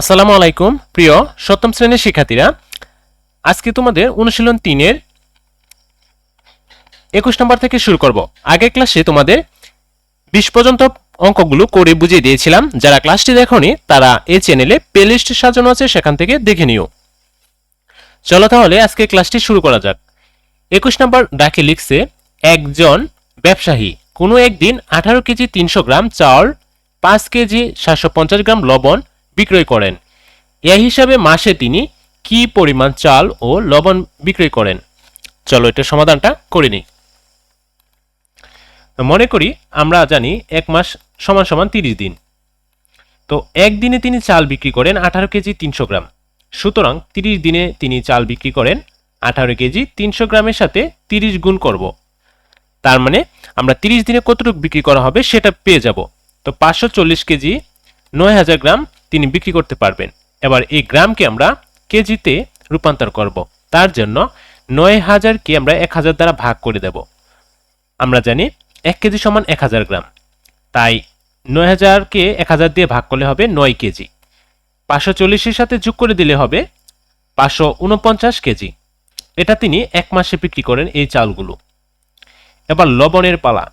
আসসালামু আলাইকুম, প্রিয় সপ্তম শ্রেণির শিক্ষার্থীরা। আজকে তোমাদের অনুশীলন তিনের একুশ নম্বর থেকে শুরু করব। আগের ক্লাসে তোমাদের বিশ পর্যন্ত অঙ্কগুলো করে বুঝিয়ে দিয়েছিলাম। যারা ক্লাসটি দেখনি, তারা এই চ্যানেলে প্লেলিস্ট সাজানো আছে, সেখান থেকে দেখে নিও। চলো তাহলে আজকে ক্লাসটি শুরু করা যাক। একুশ নম্বর ডাকে লিখছে, একজন ব্যবসায়ী, কোনো একদিন আঠারো কেজি তিনশো গ্রাম চাউল, পাঁচ কেজি সাতশো পঞ্চাশ গ্রাম লবণ বিক্রয় করেন। এই হিসাবে মাসে তিনি কি পরিমাণ চাল ও লবণ বিক্রয় করেন? চলো এটা সমাধানটা করে নিই। মনে করি আমরা জানি এক মাস সমান সমান তিরিশ দিন। তো একদিনে তিনি চাল বিক্রি করেন আঠারো কেজি তিনশো গ্রাম। সুতরাং তিরিশ দিনে তিনি চাল বিক্রি করেন আঠারো কেজি তিনশো গ্রামের সাথে তিরিশ গুণ করব। তার মানে আমরা তিরিশ দিনে কতটুকু বিক্রি করা হবে সেটা পেয়ে যাব। তো পাঁচশো চল্লিশ কেজি নয় হাজার গ্রাম তিনি বিক্রি করতে পারবেন। এবার এই গ্রামকে আমরা কেজিতে রূপান্তর করব। তার জন্য নয় হাজারকে আমরা এক হাজার দ্বারা ভাগ করে দেব। আমরা জানি এক কেজি সমান এক হাজার গ্রাম। তাই নয় হাজারকে এক হাজার দিয়ে ভাগ করলে হবে নয় কেজি। পাঁচশো চল্লিশের সাথে যোগ করে দিলে হবে পাঁচশো উনপঞ্চাশ কেজি। এটা তিনি এক মাসে বিক্রি করেন এই চালগুলো। এবার লবণের পালা।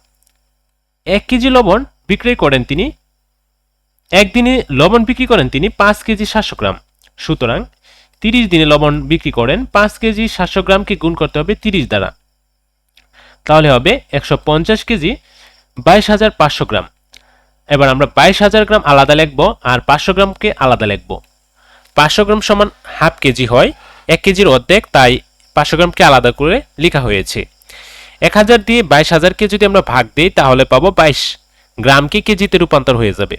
এক কেজি লবণ বিক্রয় করেন তিনি একদিনে লবণ বিক্রি করেন তিনি পাঁচ কেজি সাতশো গ্রাম। সুতরাং তিরিশ দিনে লবণ বিক্রি করেন পাঁচ কেজি সাতশো গ্রামকে গুণ করতে হবে তিরিশ দ্বারা। তাহলে হবে একশো পঞ্চাশ কেজি বাইশ হাজার পাঁচশো গ্রাম। এবার আমরা বাইশ হাজার গ্রাম আলাদা লিখব আর পাঁচশো গ্রামকে আলাদা লিখব। পাঁচশো গ্রাম সমান হাফ কেজি হয়, এক কেজির অর্ধেক, তাই পাঁচশো গ্রামকে আলাদা করে লেখা হয়েছে। এক হাজার দিয়ে বাইশ হাজারকে যদি আমরা ভাগ দিই, তাহলে পাবো বাইশ। গ্রামকে কেজিতে রূপান্তর হয়ে যাবে।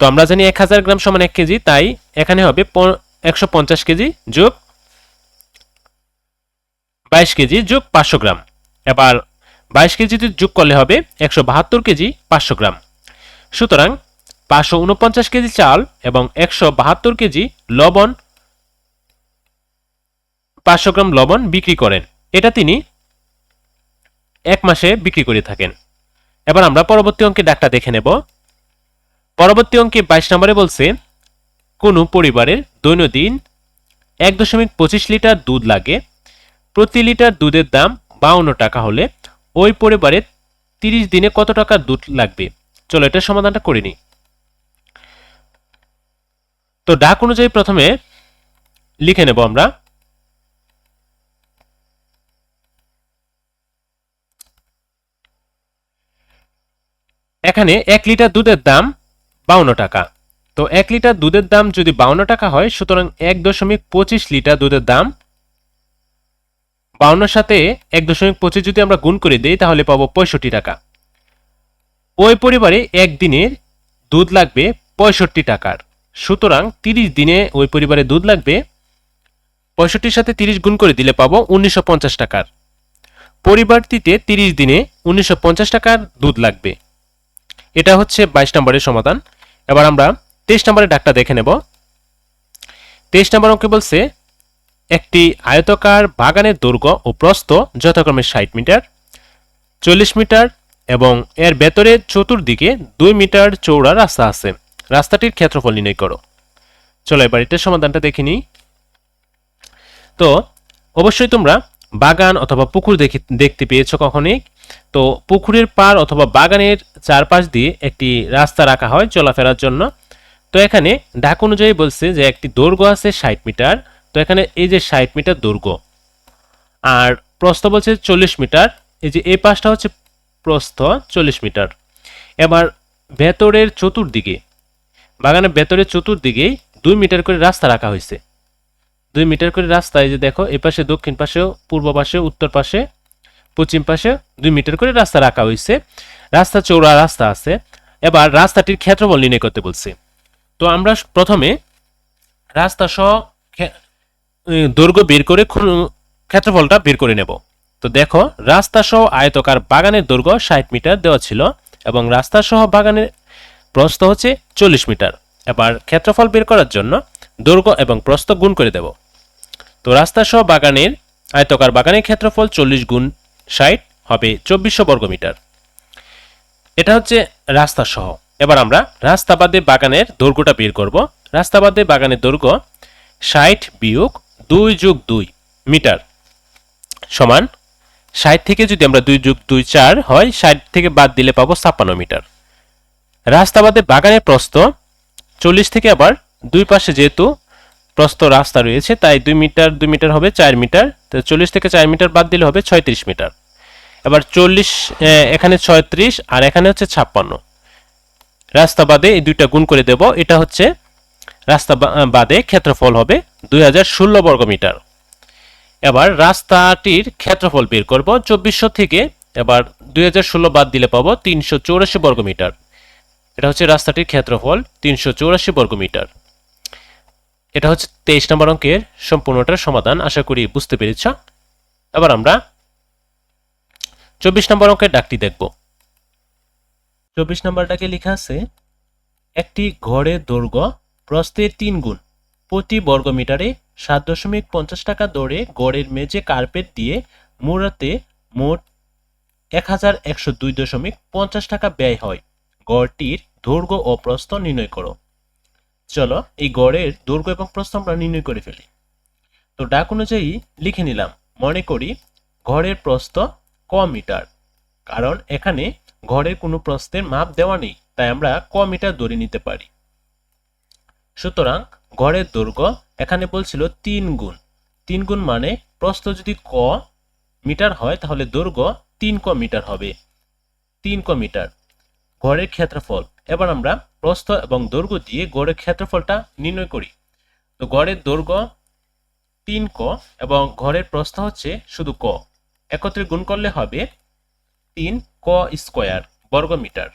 তো আমরা জানি এক হাজার গ্রাম সমান এক কেজি, তাই এখানে হবে একশো পঞ্চাশ কেজি যোগ বাইশ কেজি যোগ পাঁচশো গ্রাম। এবার বাইশ কেজিতে যোগ করলে হবে একশো বাহাত্তর কেজি পাঁচশো গ্রাম। সুতরাং পাঁচশো উনপঞ্চাশ কেজি চাল এবং একশো বাহাত্তর কেজি লবণ, পাঁচশো গ্রাম লবণ বিক্রি করেন। এটা তিনি এক মাসে বিক্রি করে থাকেন। এবার আমরা পরবর্তী অঙ্কে ডাকটা দেখে নেব। পরবর্তী অঙ্কে বাইশ নম্বরে বলছে, কোনো পরিবারের দৈনন্দিন এক দশমিক পঁচিশ লিটার দুধ লাগে, প্রতি লিটার দুধের দাম বাউন্ন টাকা হলে ওই পরিবারের তিরিশ দিনে কত টাকা দুধ লাগবে? চলো এটা সমাধানটা করে নিই। তো ডাক অনুযায়ী প্রথমে লিখে নেব আমরা। এখানে এক লিটার দুধের দাম বাউন্ন টাকা। তো এক লিটার দুধের দাম যদি বাউন্ন টাকা হয়, সুতরাং এক দশমিক পঁচিশ লিটার দুধের দাম বাউন্নর সাথে এক দশমিক পঁচিশ যদি আমরা গুণ করে দিই, তাহলে পাবো পঁয়ষট্টি টাকা। ওই পরিবারে একদিনের দুধ লাগবে পঁয়ষট্টি টাকার। সুতরাং তিরিশ দিনে ওই পরিবারে দুধ লাগবে পঁয়ষট্টির সাথে তিরিশ গুণ করে দিলে পাবো উনিশশো পঞ্চাশ টাকার। পরিবারটিতে তিরিশ দিনে উনিশশো পঞ্চাশ টাকার দুধ লাগবে। এটা হচ্ছে বাইশ নম্বরের সমাধান। এবার আমরা তেইশ নম্বরের ডাকটা দেখে নেব। তেইশ নম্বর অঙ্কে বলছে, একটি আয়তকার বাগানের দুর্গ ও প্রস্থ যথাক্রমে ষাট মিটার, চল্লিশ মিটার এবং এর ভেতরে চতুর্দিকে দুই মিটার চৌড়া রাস্তা আছে। রাস্তাটির ক্ষেত্রফল নির্ণয় করো। চলো এবার এটার সমাধানটা দেখে নিই। তো, অবশ্যই তোমরা বাগান অথবা পুকুর দেখে দেখতে পেয়েছ কখনই? তো পুকুরের পার অথবা বাগানের চারপাশ দিয়ে একটি রাস্তা রাখা হয় চলাফেরার জন্য। তো এখানে ডাক অনুযায়ী বলছে যে একটি দৈর্ঘ্য আছে ষাট মিটার। তো এখানে এই যে ষাট মিটার দৈর্ঘ্য। আর প্রস্থ বলছে চল্লিশ মিটার। এই যে এই পাশটা হচ্ছে প্রস্থ চল্লিশ মিটার। এবার ভেতরের চতুর্দিকে, বাগানের ভেতরের চতুর্দিকেই দুই মিটার করে রাস্তা রাখা হয়েছে। দুই মিটার করে রাস্তা, এই যে দেখো, এ পাশে, দক্ষিণ পাশেও, পূর্ব পাশে, উত্তর পাশে, পশ্চিম পাশে দুই মিটার করে রাস্তা রাখা হয়েছে রাস্তা চৌড়া রাস্তা আছে। এবার রাস্তাটির ক্ষেত্রফল নির্ণয় করতে বলছে। তো আমরা প্রথমে রাস্তা সহ দৈর্ঘ্য বের করে ক্ষেত্রফলটা বের করে নেব। তো দেখো, রাস্তা সহ আয়তকার বাগানের দৈর্ঘ্য ষাট মিটার দেওয়া ছিল এবং রাস্তা সহ বাগানের প্রস্থ হচ্ছে চল্লিশ মিটার। এবার ক্ষেত্রফল বের করার জন্য দৈর্ঘ্য এবং প্রস্থ গুণ করে দেব। তো রাস্তা সহ বাগানের আয়তকার বাগানের ক্ষেত্রফল চল্লিশ গুণ ষাট হবে চব্বিশশো বর্গমিটার এটা হচ্ছে রাস্তা সহ এবার আমরা রাস্তা বাদে বাগানের দৈর্ঘ্যটা বের করব। রাস্তা বাদে বাগানের দৈর্ঘ্য ষাট বিয়োগ দুই যোগ দুই মিটার সমান ষাট থেকে যদি আমরা দুই যোগ দুই চার হয়, ষাট থেকে বাদ দিলে পাবো ছাপ্পান্ন মিটার। রাস্তা বাদে বাগানের প্রস্থ চল্লিশ থেকে আবার দুই পাশে যেহেতু প্রস্থ রাস্তা রয়েছে, তাই দুই মিটার দুই মিটার হবে চার মিটার। তো চল্লিশ থেকে চার মিটার বাদ দিলে হবে ছয়ত্রিশ মিটার। এবার চল্লিশ এখানে ছয়ত্রিশ আর এখানে হচ্ছে ছাপ্পান্ন। রাস্তা বাদে এই দুইটা গুণ করে দেব, এটা হচ্ছে রাস্তা বাদে ক্ষেত্রফল হবে দুই হাজার ষোলো বর্গ মিটার। এবার রাস্তাটির ক্ষেত্রফল বের করব, চব্বিশশো থেকে, এবার দুই হাজার ষোলো বাদ দিলে পাবো তিনশো চৌরাশি বর্গ মিটার। এটা হচ্ছে রাস্তাটির ক্ষেত্রফল, তিনশো চৌরাশি বর্গ মিটার। এটা হচ্ছে তেইশ নম্বর অঙ্কের সম্পূর্ণটার সমাধান, আশা করি বুঝতে পেরেছ। এবার আমরা চব্বিশ নম্বর অঙ্কের ডাকটি দেখব। চব্বিশ নম্বরটাকে লেখা আছে, একটি ঘরের দৈর্ঘ্য প্রস্থের তিন গুণ, প্রতি বর্গ মিটারে সাত দশমিক পঞ্চাশ টাকা দরে গড়ের মেঝে কার্পেট দিয়ে মোড়াতে মোট এক হাজার একশো দুই দশমিক পঞ্চাশ টাকা ব্যয় হয়। গড়টির দৈর্ঘ্য ও প্রস্থ নির্ণয় করো। চলো এই গড়ের দৈর্ঘ্য এবং প্রস্থ আমরা নির্ণয় করে ফেলি। তো ডাক অনুযায়ী লিখে নিলাম, মনে করি ঘরের প্রস্থ ক মিটার, কারণ এখানে ঘরের কোনো প্রস্থের মাপ দেওয়া নেই, তাই আমরা ক মিটার ধরে নিতে পারি। সুতরাং ঘরের দৈর্ঘ্য এখানে বলছিল তিন গুণ তিন গুণ মানে প্রস্থ যদি ক মিটার হয় তাহলে দৈর্ঘ্য তিন ক মিটার হবে, তিন ক মিটার, ঘরের ক্ষেত্রফল। এবার আমরা প্রস্থ এবং দৈর্ঘ্য দিয়ে গড়ের ক্ষেত্রফলটা নির্ণয় করি। তো গড়ের দৈর্ঘ্য তিন ক এবং ঘরের প্রস্থ হচ্ছে শুধু ক। একত্রে গুণ করলে হবে তিন ক স্কোয়ার বর্গ মিটার।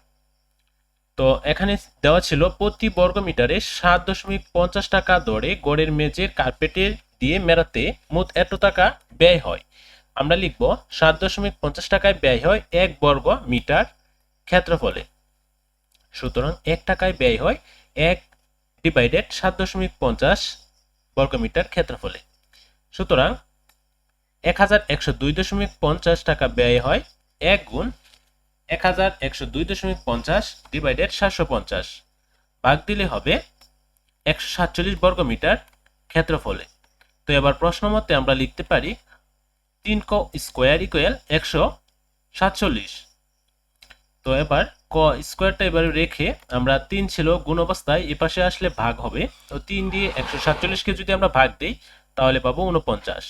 তো এখানে দেওয়া ছিল প্রতি বর্গ মিটারে সাত দশমিক পঞ্চাশ টাকা দরে গড়ের মেঝের কার্পেটের দিয়ে মেরাতে মোট এত টাকা ব্যয় হয়। আমরা লিখব সাত দশমিক পঞ্চাশ টাকায় ব্যয় হয় এক বর্গ মিটার ক্ষেত্রফলে। সুতরাং এক টাকায় ব্যয় হয় এক ডিভাইডেড সাত দশমিক পঞ্চাশ বর্গমিটার ক্ষেত্রফলে। সুতরাং এক হাজার একশো দুই দশমিক পঞ্চাশ টাকা ব্যয় হয় এক গুণ এক হাজার একশো দুই দশমিক পঞ্চাশ ডিভাইডেড সাতশো পঞ্চাশ। ভাগ দিলে হবে একশো সাতচল্লিশ বর্গমিটার ক্ষেত্রফলে। তো এবার প্রশ্ন মতে আমরা লিখতে পারি তিন ক স্কোয়ার ইকুয়াল একশো সাতচল্লিশ। তো এবার ক স্কোয়ারটা এবারে রেখে আমরা তিন ছিল গুণ অবস্থায় এ পাশে আসলে ভাগ হবে। তো তিন দিয়ে একশো সাতচল্লিশকে যদি আমরা ভাগ দিই, তাহলে পাবো উনপঞ্চাশ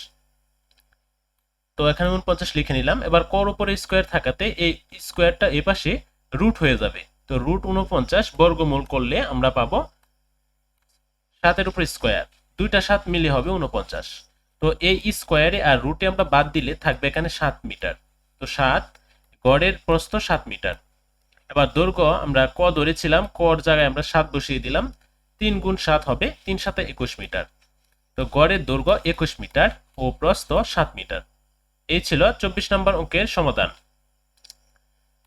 তো এখানে উনপঞ্চাশ লিখে নিলাম। এবার কর উপরে স্কোয়ার থাকাতে এই স্কোয়ারটা এ পাশে রুট হয়ে যাবে। তো রুট উনপঞ্চাশ বর্গমূল করলে আমরা পাবো সাতের উপর স্কোয়ার। দুইটা সাত মিলে হবে উনপঞ্চাশ তো এই স্কোয়ারে আর রুটে আমরা বাদ দিলে থাকবে এখানে সাত মিটার। তো সাত গড়ের প্রস্থ সাত মিটার। এবার দৈর্ঘ্য আমরা ক ধরেছিলাম, কর জায়গায় আমরা সাত বসিয়ে দিলাম, তিন গুণ সাত হবে তিন সাথে একুশ মিটার। তো গড়ের দৈর্ঘ্য একুশ মিটার ও প্রস্থ সাত মিটার। এই ছিল চব্বিশ নম্বর অঙ্কের সমাধান।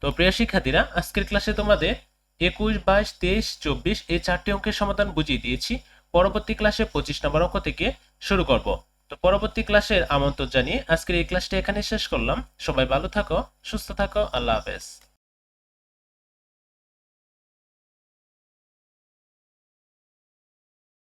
তো প্রিয় শিক্ষার্থীরা, আজকের ক্লাসে তোমাদের একুশ, বাইশ, তেইশ, চব্বিশ এই চারটি অঙ্কের সমাধান বুঝিয়ে দিয়েছি। পরবর্তী ক্লাসে পঁচিশ নম্বর অঙ্ক থেকে শুরু করব। তো পরবর্তী ক্লাসের আমন্ত্রণ জানিয়ে আজকের এই ক্লাসটা এখানে শেষ করলাম। সবাই ভালো থাকো, সুস্থ থাকো, আল্লাহ হাফেজ।